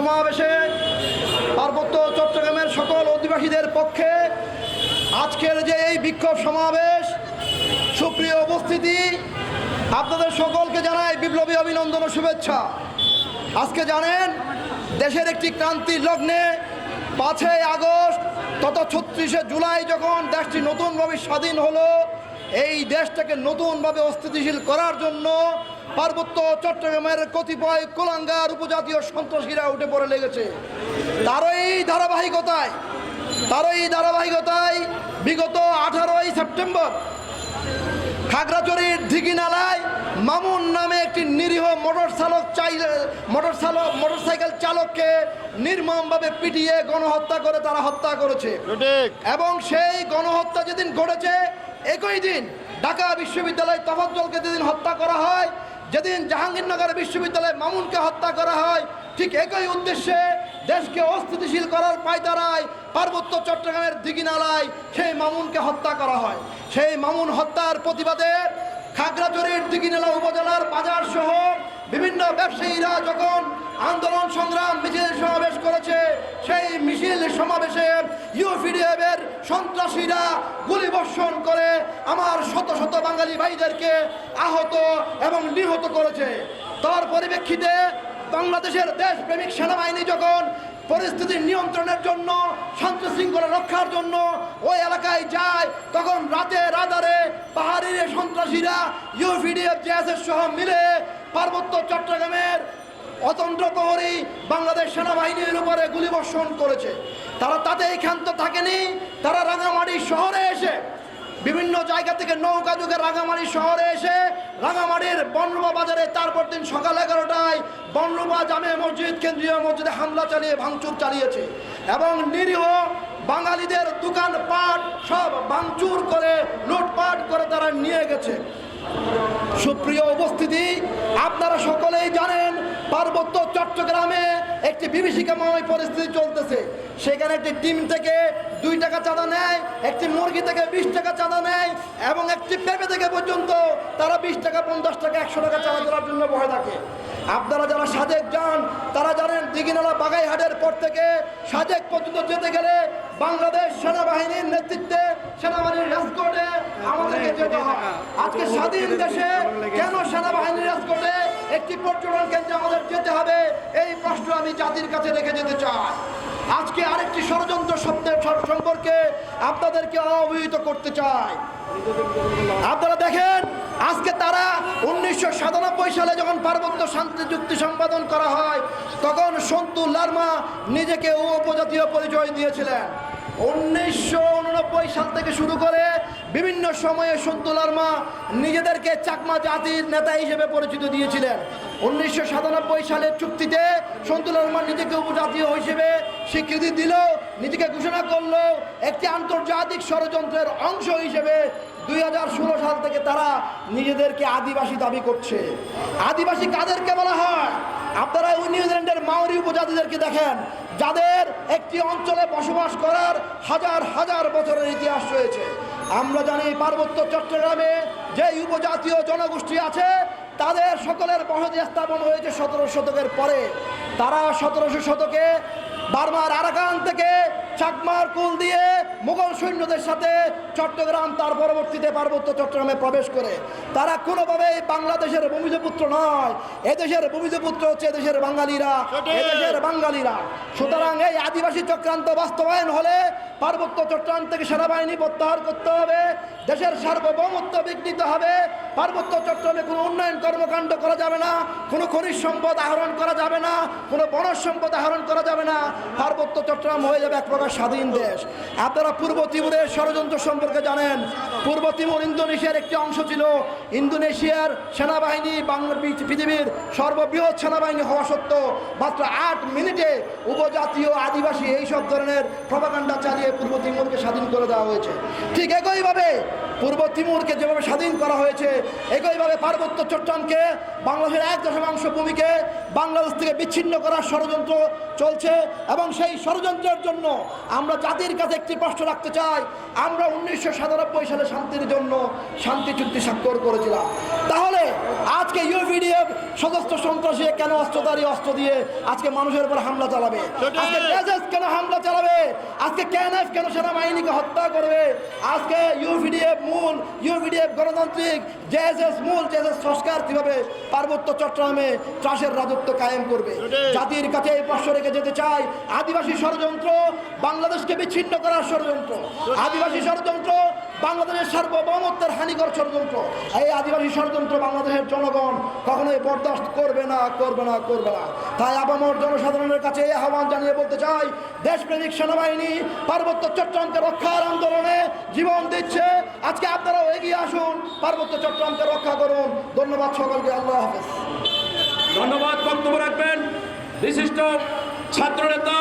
সমাবেশে পার্বত্য চট্টগ্রামের সকল অধিবাসীদের পক্ষে আজকের যে এই বিক্ষোভ সমাবেশ, সুপ্রিয় উপস্থিতি, আপনাদের সকলকে জানাই বিপ্লবী অভিনন্দন ও শুভেচ্ছা। আজকে জানেন, দেশের একটি ক্রান্তির লগ্নে পাঁচই আগস্ট তথা ছত্রিশে জুলাই যখন দেশটি নতুনভাবে স্বাধীন হলো, এই দেশটাকে নতুনভাবে অস্থিতিশীল করার জন্য পার্বত্য চট্টগ্রামের কতিপয় কোলাঙ্গার উপজাতীয় সন্ত্রাসীরা উঠে পড়ে লেগেছে। তারই ধারাবাহিকতায় তারই ধারাবাহিকতায় বিগত আঠারোই সেপ্টেম্বর খাগড়াছড়ির ঢিকিনালায় মামুন নামে একটি নিরীহ মোটর চালক চাই মোটর চালক মোটরসাইকেল চালককে নির্মমভাবে পিটিয়ে গণহত্যা করে তারা হত্যা করেছে। এবং সেই গণহত্যা যেদিন ঘটেছে একই দিন ঢাকা বিশ্ববিদ্যালয় তফজ্জলকে যেদিন হত্যা করা হয় যেদিন জাহাঙ্গীরনগর বিশ্ববিদ্যালয়ে মামুনকে হত্যা করা হয়, ঠিক একই উদ্দেশ্যে দেশকে অস্থিতিশীল করার পায়তারায় পার্বত্য চট্টগ্রামের দিঘিনালায় সেই মামুনকে হত্যা করা হয়। সেই মামুন হত্যার প্রতিবাদে খাগড়াচড়ির দিঘিনালা উপজেলার বাজার সহ বিভিন্ন ব্যবসায়ীরা যখন আন্দোলন সংগ্রাম মিছিল সমাবেশ করেছে। সেই মিছিল সমাবেশে ইউপিডিএফ এর সন্ত্রাসীরা গুলিবর্ষণ করে আমার শত শত বাঙালি ভাইদেরকে আহত এবং নিহত করেছে। তার পরিপ্রেক্ষিতে বাংলাদেশের দেশপ্রেমিক সেনাবাহিনী যখন পরিস্থিতি নিয়ন্ত্রণের জন্য, শান্ত শৃঙ্খলা রক্ষার জন্য ওই এলাকায় যায়, তখন রাতে রাদারে পাহাড়ির এই সন্ত্রাসীরা ইউপিডিএফ, জেএসএস সহ মিলে পার্বত্য চট্টগ্রামের অতন্ত্র প্রহরী বাংলাদেশ সেনাবাহিনীর উপরে গুলিবর্ষণ করেছে। তারা তাতেই ক্ষান্ত থাকেনি। তারা রাঙামাটি শহরে এসে, বিভিন্ন জায়গা থেকে নৌকা যুগে রাঙামাটি শহরে এসে, রাঙামাটির বনরুবা বাজারে তারপর দিন সকাল এগারোটায় বনরুবা জামে মসজিদ, কেন্দ্রীয় মসজিদে হামলা চালিয়ে, ভাঙচুর চালিয়েছে। এবং নিরীহ বাঙালিদের দোকান পাট সব ভাঙচুর করে, লুটপাট করে তারা নিয়ে গেছে। সুপ্রিয় উপস্থিতি, আপনারা সকলেই জানেন পার্বত্য চট্টগ্রামে একটি বিভীষিকাময় পরিস্থিতি চলতেছে। সেখানে একটি টিম থেকে দুই টাকা চাঁদা নেয়, একটি মুরগি থেকে বিশ টাকা চাঁদা নেয় এবং একটি পেঁপে থেকে পর্যন্ত তারা বিশ টাকা, পঞ্চাশ টাকা, একশো টাকা চাঁদা দেওয়ার জন্য বসে থাকে। আপনারা যারা সাজেক যান, তারা জানেন দিঘিনালা বাগাইহাটের পর থেকে সাজেক পর্যন্ত যেতে গেলে বাংলাদেশ সেনাবাহিনীর নেতৃত্বে, সেনাবাহিনীর রাজকোটে আমাদেরকে যেতে হয়। আজকে স্বাধীন দেশে কেন সেনাবাহিনীর রাজকোটে একটি পর্যটন কেন্দ্রে আমাদের যেতে হবে। এই প্রশ্ন আমি জাতির কাছে রেখে যেতে চাই। আজকে আরেকটি ষড়যন্ত্র শব্দের সম্পর্কে আপনাদেরকে অবহিত করতে চাই। আপনারা দেখেন, আজকে তারা উনিশশো সাতানব্বই সালে যখন পার্বত্য শান্তি চুক্তি সম্পাদন করা হয়, তখন সন্তু লার্মা নিজেকে উপজাতীয় পরিচয় দিয়েছিলেন। উনিশশো উননব্বই সাল থেকে শুরু করে বিভিন্ন সময়ে সন্তু মা নিজেদেরকে চাকমা জাতির নেতা হিসেবে পরিচিত দিয়েছিলেন। উনিশশো সাতানব্বই সালের চুক্তিতে সন্তুলার মা নিজেকে উপজাতীয় হিসেবে স্বীকৃতি দিল নিজেকে ঘোষণা করল একটি আন্তর্জাতিক ষড়যন্ত্রের অংশ হিসেবে দুই হাজার ষোলো সাল থেকে তারা নিজেদেরকে আদিবাসী দাবি করছে। আদিবাসী কাদেরকে বলা হয়? আপনারা নিউজিল্যান্ডের মাওরি উপজাতিদেরকে দেখেন, যাদের একটি অঞ্চলে বসবাস করার হাজার হাজার বছরের ইতিহাস রয়েছে। আমরা জানি পার্বত্য চট্টগ্রামে যে উপজাতীয় জনগোষ্ঠী আছে, তাদের সকলের বসতি স্থাপন হয়েছে সতেরো শতকের পরে। তারা সতেরোশো শতকে বারবার আরাকান থেকে চাকমার কুল দিয়ে মুঘল সৈন্যদের সাথে চট্টগ্রাম তার পরবর্তীতে পার্বত্য চট্টগ্রামে প্রবেশ করে। তারা কোনোভাবেই বাংলাদেশের ভূমিজপুত্র নয়। এদেশের ভূমিজপুত্র হচ্ছে এদেশের বাঙালিরা। এদেশের বাঙালিরা। সুতরাং এই আদিবাসী চক্রান্ত বাস্তবায়ন হলে পার্বত্য চট্টগ্রাম থেকে সেনাবাহিনী প্রত্যাহার করতে হবে। দেশের সার্বভৌমত্ব বিঘ্নিত হবে। পার্বত্য চট্টগ্রামে কোনো উন্নয়ন কর্মকাণ্ড করা যাবে না। কোনো খনিজ সম্পদ আহরণ করা যাবে না। কোনো বনজ সম্পদ আহরণ করা যাবে না। পার্বত্য চট্টগ্রাম হয়ে যাবে এক প্রকার স্বাধীন দেশ। আপনারা পূর্ব তিমুরের ষড়যন্ত্র সম্পর্কে জানেন। পূর্ব তিমুর ইন্দোনেশিয়ার একটি অংশ ছিল। ইন্দোনেশিয়ার সেনাবাহিনী পৃথিবীর সর্ববৃহৎ সেনাবাহিনী হওয়া সত্ত্বেও মাত্র আট মিনিটে উপজাতীয় আদিবাসী এইসব ধরনের প্রভাকাণ্ডা চালিয়ে পূর্ব তিমুরকে স্বাধীন করে দেওয়া হয়েছে। ঠিক একইভাবে পূর্ব তিমুরকে যেভাবে স্বাধীন করা হয়েছে, একইভাবে পার্বত্য চট্টগ্রামকে বাংলাদেশের এক দশমাংশ ভূমিকে বাংলাদেশ থেকে বিচ্ছিন্ন করার ষড়যন্ত্র চলছে এবং সেই ষড়যন্ত্রের জন্য আমরা জাতির কাছে একটি প্রশ্ন রাখতে চাই। আমরা উনিশশো সাতানব্বই সালে শান্তির জন্য শান্তি চুক্তি স্বাক্ষর করেছিলাম। তাহলে আজকে ইউপিডিএফ সদস্য সন্ত্রাসী কেন অস্ত্রধারী অস্ত্র দিয়ে আজকে মানুষের উপর হামলা চালাবে? আজকে কেন হামলা আজকে কেএনএফ কেন সেনাবাহিনীকে হত্যা করবে? আজকে ইউভিডিএফ মূল ইউভিডিএফ গণতান্ত্রিক জেএসএস মূল জেএসএস সংস্কার কীভাবে পার্বত্য চট্টগ্রামে চাষের রাজত্ব কায়েম করবে? জাতির কাছে এই পার্শ্ব রেখে যেতে চাই। আদিবাসী ষড়যন্ত্র বাংলাদেশকে বিচ্ছিন্ন করার ষড়যন্ত্র। আদিবাসী ষড়যন্ত্র বাংলাদেশের সার্বভৌমত্বের হানিকর ষড়যন্ত্র। এই আদিবাসী ষড়যন্ত্র বাংলাদেশের জনগণ কখনোই বরদাস্ত করবে না করবে না করবে না। তাই আবামর জনসাধারণের কাছে এই আহ্বান জানিয়ে বলতে চাই, দেশপ্রেমিক সেনাবাহিনী পার্বত্য চট্টগ্রামকে রক্ষার আন্দোলনে জীবন দিচ্ছে। আজকে আপনারাও এগিয়ে আসুন, পার্বত্য চট্টগ্রামকে রক্ষা করুন। ধন্যবাদ সকলকে, আল্লাহ হাফেজ। ধন্যবাদ, বক্তব্য রাখবেন। বিশিষ্ট ছাত্র নেতা